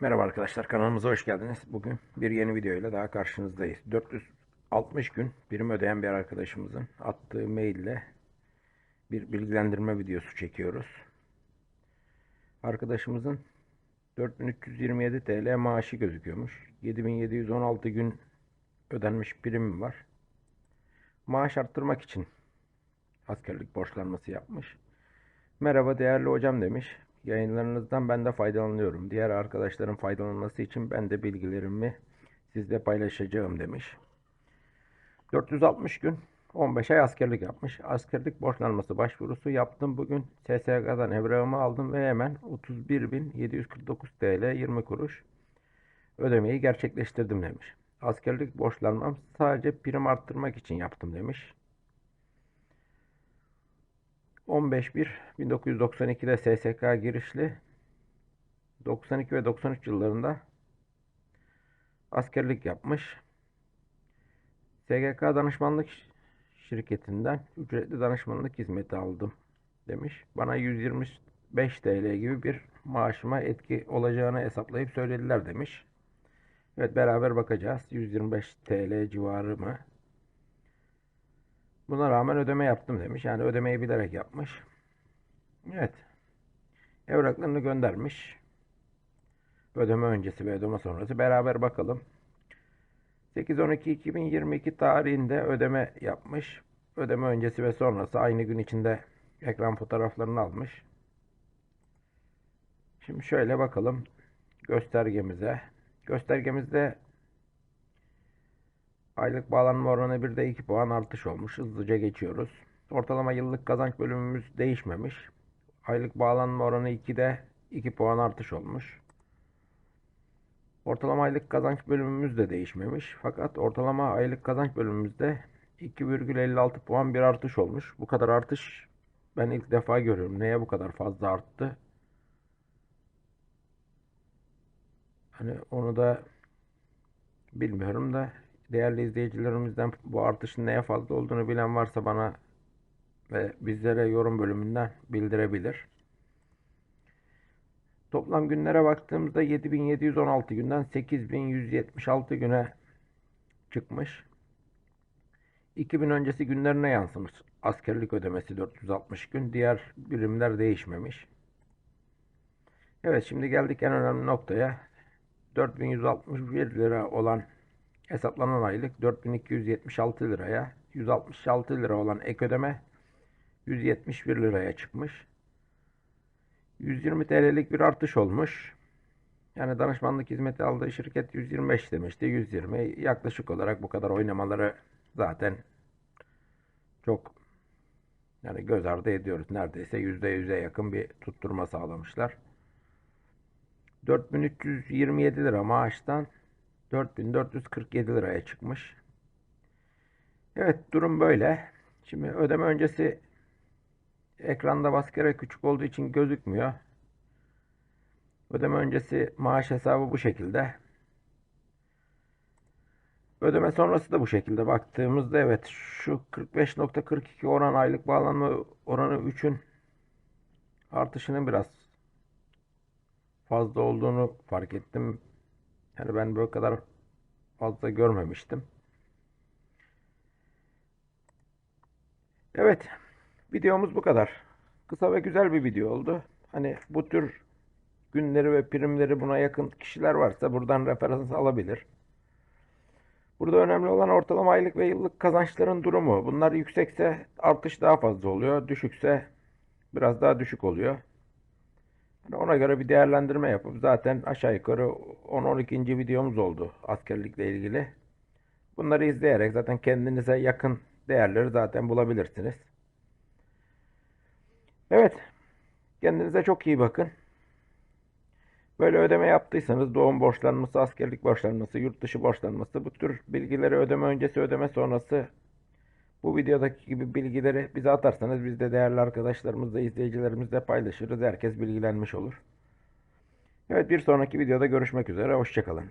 Merhaba arkadaşlar kanalımıza hoş geldiniz. Bugün bir yeni video ile daha karşınızdayız. 460 gün prim ödeyen bir arkadaşımızın attığı mail ile bir bilgilendirme videosu çekiyoruz. Arkadaşımızın 4327 TL maaşı gözüküyormuş. 7716 gün ödenmiş primi var. Maaş arttırmak için askerlik borçlanması yapmış. Merhaba değerli hocam demiş. Yayınlarınızdan ben de faydalanıyorum. Diğer arkadaşların faydalanması için ben de bilgilerimi sizle paylaşacağım demiş. 460 gün 15 ay askerlik yapmış. Askerlik borçlanması başvurusu yaptım bugün. SSK'dan evrağımı aldım ve hemen 31.749 TL 20 kuruş ödemeyi gerçekleştirdim demiş. Askerlik borçlanmam sadece prim arttırmak için yaptım demiş. 15.1.1992'de SSK girişli 92 ve 93 yıllarında askerlik yapmış. SGK danışmanlık şirketinden ücretli danışmanlık hizmeti aldım demiş. Bana 125 TL gibi bir maaşıma etki olacağını hesaplayıp söylediler demiş. Evet beraber bakacağız. 125 TL civarı mı? Buna rağmen ödeme yaptım demiş. Yani ödemeyi bilerek yapmış. Evet. Evraklarını göndermiş. Ödeme öncesi ve ödeme sonrası. Beraber bakalım. 8-12-2022 tarihinde ödeme yapmış. Ödeme öncesi ve sonrası aynı gün içinde ekran fotoğraflarını almış. Şimdi şöyle bakalım göstergemize. Göstergemizde Aylık bağlanma oranı 1'de 2 puan artış olmuş. Hızlıca geçiyoruz. Ortalama yıllık kazanç bölümümüz değişmemiş. Aylık bağlanma oranı 2'de 2 puan artış olmuş. Ortalama aylık kazanç bölümümüz de değişmemiş. Fakat ortalama aylık kazanç bölümümüzde 2,56 puan bir artış olmuş. Bu kadar artış ben ilk defa görüyorum. Neye bu kadar fazla arttı? Hani onu da bilmiyorum da değerli izleyicilerimizden bu artışın neye fazla olduğunu bilen varsa bana ve bizlere yorum bölümünden bildirebilir. Toplam günlere baktığımızda 7716 günden 8176 güne çıkmış. 2000 öncesi günlerine yansımış. Askerlik ödemesi 460 gün. Diğer birimler değişmemiş. Evet şimdi geldik en önemli noktaya. 4161 lira olan Hesaplanan aylık 4276 liraya, 166 lira olan ek ödeme 171 liraya çıkmış. 120 TL'lik bir artış olmuş. Yani danışmanlık hizmeti aldığı şirket 125 demişti. 120 yaklaşık olarak bu kadar oynamaları zaten çok yani göz ardı ediyoruz. Neredeyse %100'e yakın bir tutturma sağlamışlar. 4327 lira maaştan 4447 liraya çıkmış. Evet durum böyle. Şimdi ödeme öncesi ekranda maskara küçük olduğu için gözükmüyor. Ödeme öncesi maaş hesabı bu şekilde. Ödeme sonrası da bu şekilde baktığımızda evet şu 45.42 oran aylık bağlanma oranı 3'ün artışının biraz fazla olduğunu fark ettim. Yani ben böyle kadar fazla görmemiştim. Evet. Videomuz bu kadar. Kısa ve güzel bir video oldu. Hani bu tür günleri ve primleri buna yakın kişiler varsa buradan referans alabilir. Burada önemli olan ortalama aylık ve yıllık kazançların durumu. Bunlar yüksekse artış daha fazla oluyor. Düşükse biraz daha düşük oluyor. Ona göre bir değerlendirme yapıp zaten aşağı yukarı 10-12. videomuz oldu askerlikle ilgili. Bunları izleyerek zaten kendinize yakın değerleri zaten bulabilirsiniz. Evet. Kendinize çok iyi bakın. Böyle ödeme yaptıysanız doğum borçlanması, askerlik borçlanması, yurt dışı borçlanması bu tür bilgileri ödeme öncesi ödeme sonrası bu videodaki gibi bilgileri bize atarsanız biz de değerli arkadaşlarımızla, izleyicilerimizle paylaşırız. Herkes bilgilenmiş olur. Evet bir sonraki videoda görüşmek üzere. Hoşçakalın.